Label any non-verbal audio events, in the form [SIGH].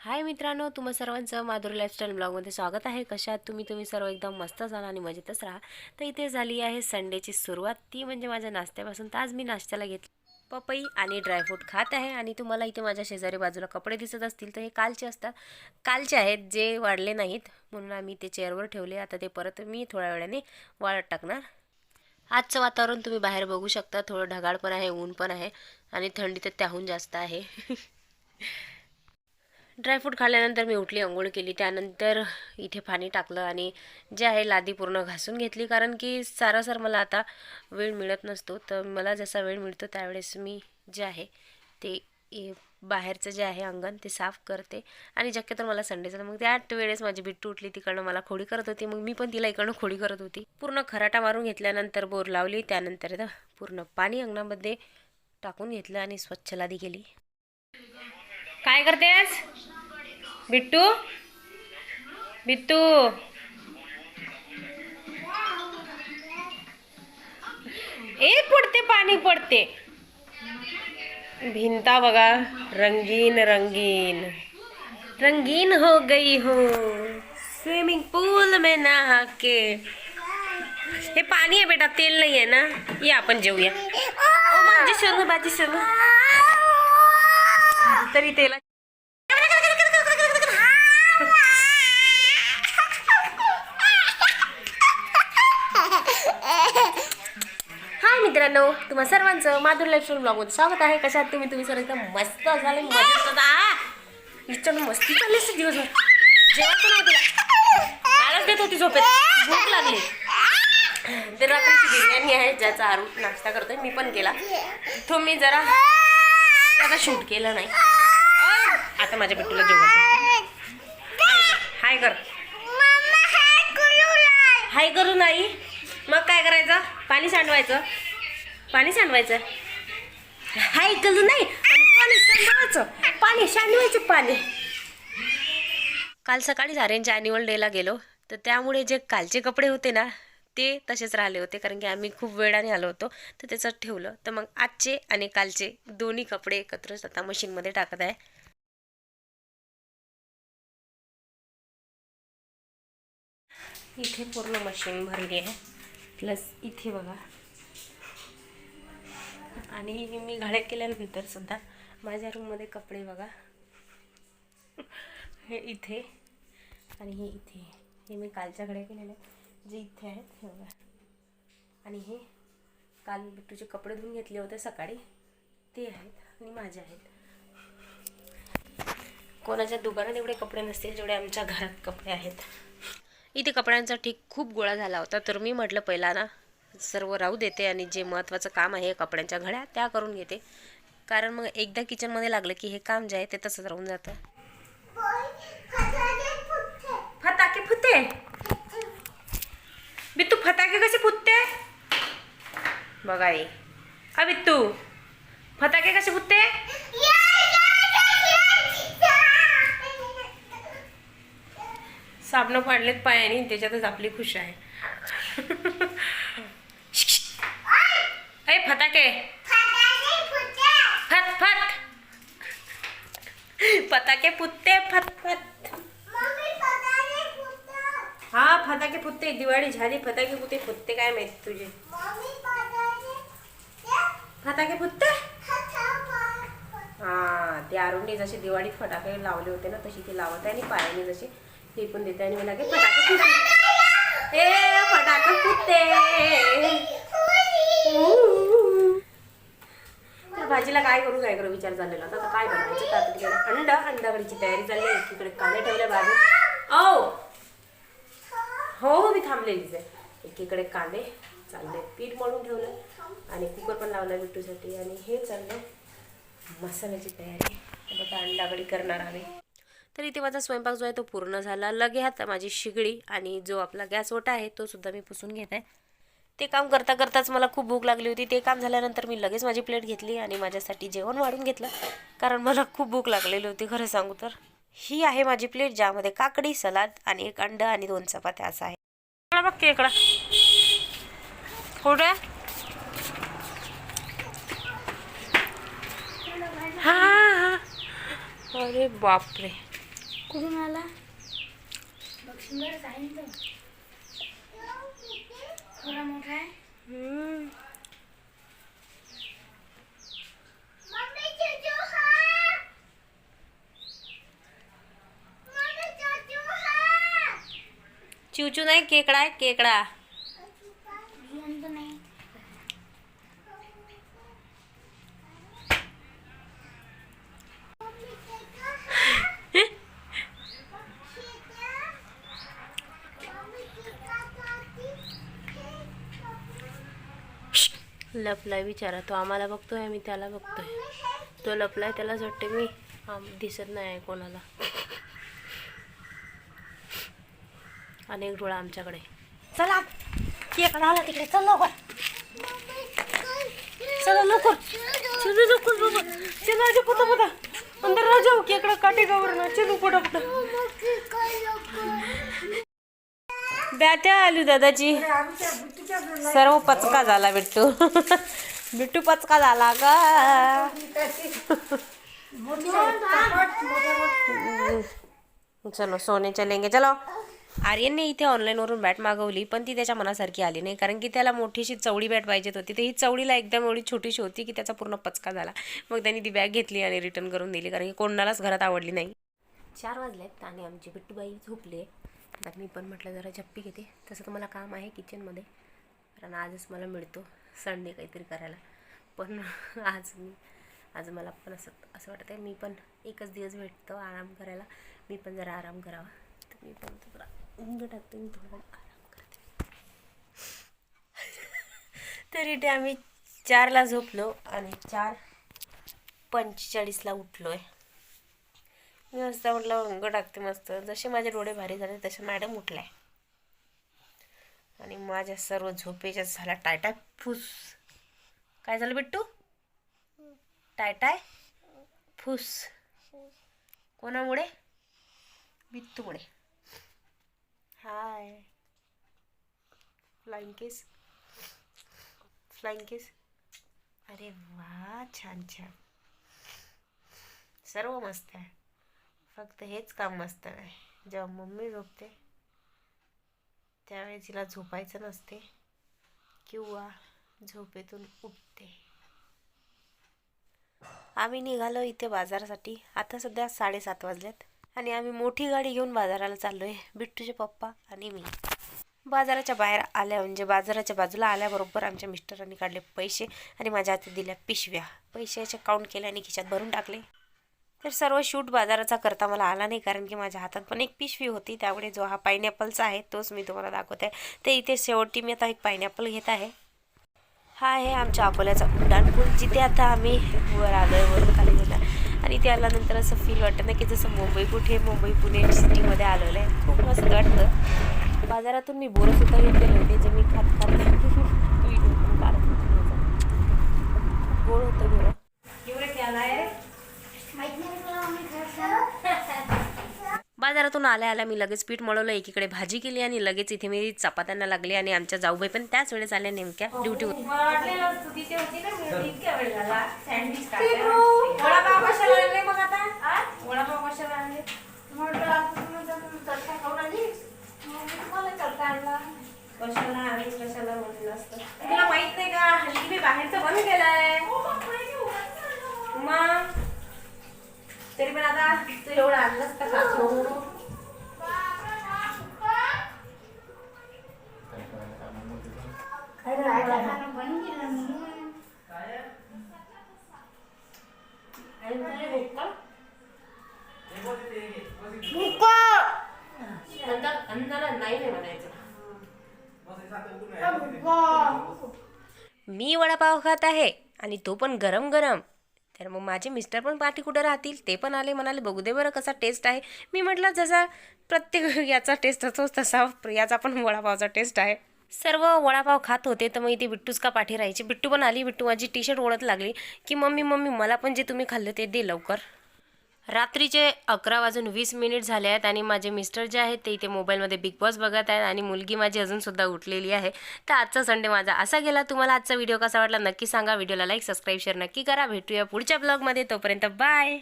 हाय मित्रांनो तुम्हा सर्वांचं माधुरी लाईफस्टाईल ब्लॉगमध्ये स्वागत आहे. कशात तुम्ही? तुम्ही सर्व एकदम मस्त झाला आणि मजेतच राहा. तर इथे झाली आहे संडेची सुरुवात. ती म्हणजे माझ्या नाश्त्यापासून तर आज मी नाश्त्याला घेतली. पपई आणि ड्रायफ्रूट खात आहे आणि तुम्हाला इथे माझ्या शेजारी बाजूला कपडे दिसत असतील तर हे कालचे असतात. कालचे आहेत जे वाढले नाहीत. म्हणून आम्ही ते चेअरवर ठेवले. आता ते परत मी थोड्या वेळाने वाळत टाकणार. आजचं वातावरण तुम्ही बाहेर बघू शकता. थोडं ढगाळ पण आहे ऊन पण आहे आणि थंडी तर त्याहून जास्त आहे. [LAUGHS] ड्रायफ्रूट खाल्ल्यानंतर मी उठली आंघोळ केली. त्यानंतर इथे पाणी टाकलं आणि जे आहे लादी पूर्ण घासून घेतली. कारण की सारासार मला आता वेळ मिळत नसतो. तर मला जसा वेळ मिळतो त्यावेळेस मी जे आहे ते ए- बाहेरचं जे आहे अंगण ते साफ करते. आणि शक्यतो मला संडेचं मग त्या वेळेस माझी बिट्टू उठली. तिकडनं मला खोडी करत होती. मग मी पण तिला इकडनं खोडी करत होती. पूर्ण खराटा मारून घेतल्यानंतर बोर लावली. त्यानंतर पूर्ण पाणी अंगणामध्ये टाकून घेतलं आणि स्वच्छ लादी केली. काय करतेस बिट्टू? बिट्टू? ए, पडते, पाणी पडते. भिंता बघा. रंगीन रंगीन. रंगीन हो गई हो. स्विमिंग पूल में नहा के हे पाणी आहे बेटा, तेल नाही आहे ना? ये आपण जेऊया ओ माझी सोनू तरी तेला हाय मित्रांनो तुम्हा सर्वांचं माधुर लाईफ ब्लॉगमध्ये स्वागत आहे. कशात तुम्ही? तुम्ही सर एकदम मस्त झाले मस्त आ मस्ती चालली असते दिवसभर. जेवायचं नाही तुला आळस देत होती झोपेत. भूक लागली. ते रात्रीची बिर्याणी आहे ज्याचा आरू नाश्ता करतोय. मी पण केला. तो मी जरा त्याचा शूट केलं नाही. आता माझ्या बिट्टूला जेवण हाय कर. हाय करू नाही. मग काय करायचं? पाणी सांडवायचं. पाणी सांडवायचं. हाय करू नाही. आणि पाणी सांडवायचं. पाणी सांडवायचं पाणी. काल सकाळी आर्यनच्या ॲन्युअल डेला गेलो. तर त्यामुळे जे कालचे कपडे होते ना ते तसेच राहिले होते कारण की आम्ही खूप वेळाने आलो होतो तर त्याचं ठेवलं. तर मग आजचे आणि कालचे दोन्ही कपडे एकत्रच आता मशीनमध्ये टाकत आहे. इथे पूर्ण मशीन भरली आहे. प्लस इथे बघा. आणि मी घड्या केल्यानंतर सुद्धा माझ्या रूममध्ये कपडे बघा. हे इथे आणि हे इथे. हे मी कालच्या घड्या केलेले. जे इथे आहेत हे बघा. आणि हे काल बिट्टूचे कपडे धुवून घेतले होते सकाळी. ते आहेत आणि माझे आहेत. कोणाच्या दुकानात एवढे कपडे नसतील जेवढे आमच्या घरात कपडे आहेत. इथे कपड्यांचा ठीक खूप गोळा झाला होता तर मी म्हटलं पहिला ना सर्व राहू देते आणि जे महत्त्वाचं काम आहे कपड्यांच्या घड्या त्या करून घेते. कारण मग एकदा किचनमध्ये लागलं की हे काम जे आहे ते तसंच राहून जातं. फटाके फुते बित्तू फटाके कसे फुटते? बघा आई. हा बित्तू फटाके कसे फुटते? साबणं पाडलेत पायाने त्याच्यातच आपली खुश आहे. ए फटाके. फत फत फटाके फुटते फत फत हा फटाके फुटते. दिवाळी झाली. फटाके फुटे फुटते काय माहिती तुझे? फटाके फुटते? हा ते अरुणने जसे दिवाळीत फटाके लावले होते ना तशी ती लावत आहे आणि पायाने जसे फेकून देते आणि मला फटाके फुटते. ए फटाके फुटते. भाजीला काय करू काय करू? विचार झालेला होता. काय बनवायचं? तिकडे अंडा अंडाकडीची तयारी चालली एकीकडे कांदे ठेवले बाजू ओ हो हो मी थांबलेलीच आहे एकीकडे कांदे चालले पीठ मळून ठेवलं आणि कुकर पण लावला बिट्टूसाठी आणि हे चाललं मसाल्याची तयारी. आता अंडागडी करणार आम्ही. तर इथे माझा स्वयंपाक जो आहे तो पूर्ण झाला. लगे हात माझी शिगडी आणि जो आपला गॅस ओटा आहे तो सुद्धा मी पुसून घेत. आहे ते काम करता करताच मला खूप भूक लागली होती. ते काम झाल्यानंतर मी लगेच माझी प्लेट घेतली आणि माझ्यासाठी जेवण वाढून घेतलं. कारण मला खूप भूक लागलेली होती खरं सांगू तर. ही आहे माझी प्लेट ज्यामध्ये काकडी सलाद आणि एक अंड आणि दोन चपात्या असं आहे. बघ की इकडं. कुठे? हा हा अरे बापरे. कुठून आला? मोठा आहे? चिवचू नाही केकडा आहे केकडा. [LAUGHS] लपलाय बिचारा तो आम्हाला बघतोय आम्ही त्याला बघतोय. तो लपलाय त्यालाच वाटते मी. दिसत नाही आहे कोणाला. अनेक डोळा आमच्याकडे. चला केकडा आला तिकडे. चल लवकर. चला लवकर. चलो लवकर बाबा चला आधी पुता पुता अंदर ना जाऊ केकडा काटे गावर ना चलो पुटा पुटा ब्यात्या आलू दादाजी. सर्व पचका झाला बिट्टू. बिट्टू पचका झाला का चलो सोने चलेंगे चलो. आर्यनने इथे ऑनलाईनवरून बॅट मागवली पण ती त्याच्या मनासारखी आली नाही. कारण की त्याला मोठीशी चवडी बॅट पाहिजेत होती. तर ही चवडीला एकदम एवढी छोटीशी होती की त्याचा पूर्ण पचका झाला. मग त्यांनी ती बॅग घेतली आणि रिटर्न करून दिली. कारण की कोणालाच घरात आवडली नाही. चार वाजलेत आणि आमची बिट्टूबाई झोपली तर मी पण म्हटलं जरा झप्पी घेते. तसं तुम्हाला काम आहे किचनमध्ये. कारण आजच मला मिळतो संडे काहीतरी करायला. पण [LAUGHS] आज मी आज मला पण असं असं वाटतं आहे मी पण एकच दिवस भेटतो आराम करायला. मी पण जरा आराम करावा. तर मी पण जरा टाकते मी थोडा आराम करते. तरी ते आम्ही चारला झोपलो आणि चार पंचेचाळीसला उठलो आहे मी मस्त म्हटलं अंग टाकते मस्त. जसे माझे डोळे भारी झाले तसे मॅडम उठलाय. आणि माझ्या सर्व झोपेच्या झाला टायटाय फुस. काय झालं बिट्टू? टायटाय फुस. कोणामुळे? बित्तूमुळे हाय फ्लाइंग केस फ्लाइंग केस अरे वा छान छान. सर्व मस्त आहे. फक्त हेच काम मस्त आहे जेव्हा मम्मी झोपते त्यावेळेस तिला झोपायचं नसते किंवा झोपेतून उठते. आम्ही निघालो इथे बाजारासाठी. आता सध्या साडेसात वाजल्यात आणि आम्ही मोठी गाडी घेऊन बाजाराला चाललो आहे बिट्टूचे पप्पा आणि मी. बाजाराच्या बाहेर आल्या म्हणजे बाजाराच्या बाजूला आल्याबरोबर आमच्या मिस्टरांनी काढले पैसे आणि माझ्या हातात दिल्या पिशव्या. पैशाचे काउंट केले आणि खिशात भरून टाकले. तर सर्व शूट बाजाराचा करता मला आला नाही कारण की माझ्या हातात पण एक पिशवी होती. त्यामुळे जो हा पायनॅपलचा आहे तोच मी तुम्हाला दाखवत. आहे तर इथे शेवटी मी आता एक पायनॅपल घेत आहे. हा आहे आमच्या अकोल्याचा उड्डाणपूल जिथे आता आम्ही वर आलो आहे वरून खाली आणि ते आल्यानंतर असं फील वाटतं ना की जसं मुंबई कुठे मुंबई पुणे सिटीमध्ये आलेलं आहे. खूप मस्त वाटतं. बाजारातून मी बोरं सुद्धा घेतलेले होते जे मी खात खात व्हिडिओ पण काढत होते. गोड होतं घरचा बाजारातून आल्या आल्या मी लगेच पीठ मळवलं एकीकडे भाजी केली आणि लगेच इथे मी चपात्यांना लागली आणि आमच्या जाऊबाई पण त्याच वेळेस आल्या नेमक्या ड्युटीवर वडापाव कशाला आणले मग आता? वडापाव कशाला आणले? कशाला आणि कशाला म्हटलं असतं? तुला माहीत नाही का? हल्ली मी बाहेरचं बंद केलंय मग? तरी पण आता तू एवढं आणलंस का? सासू मी वडापाव खात आहे आणि तो पण गरम गरम. तर मग माझे मिस्टर पण पाठी कुठं राहतील? ते पण आले म्हणाले बघू दे बरं कसा टेस्ट आहे. मी म्हटलं जसा प्रत्येक [LAUGHS] याचा टेस्ट असतोच तसा याचा पण वडापावचा टेस्ट आहे. सर्व वडापाव खात होते तर मग इथे बिट्टूच का पाठी राहायची? बिट्टू पण आली बिट्टू माझी टी शर्ट ओढत लागली की मम्मी मम्मी मला पण जे तुम्ही खाल्लं ते दे लवकर. रात्रीचे अकरा वाजून वीस मिनिट झाले आहेत आणि माझे मिस्टर जे आहेत ते इथे मोबाईलमध्ये बिग बॉस बघत आहेत आणि मुलगी माझी अजूनसुद्धा उठलेली आहे. तर आजचा संडे माझा असा गेला. तुम्हाला आजचा व्हिडिओ कसा वाटला नक्की सांगा. व्हिडिओला लाईक सबस्क्राईब शेअर नक्की करा. भेटूया पुढच्या ब्लॉगमध्ये तोपर्यंत बाय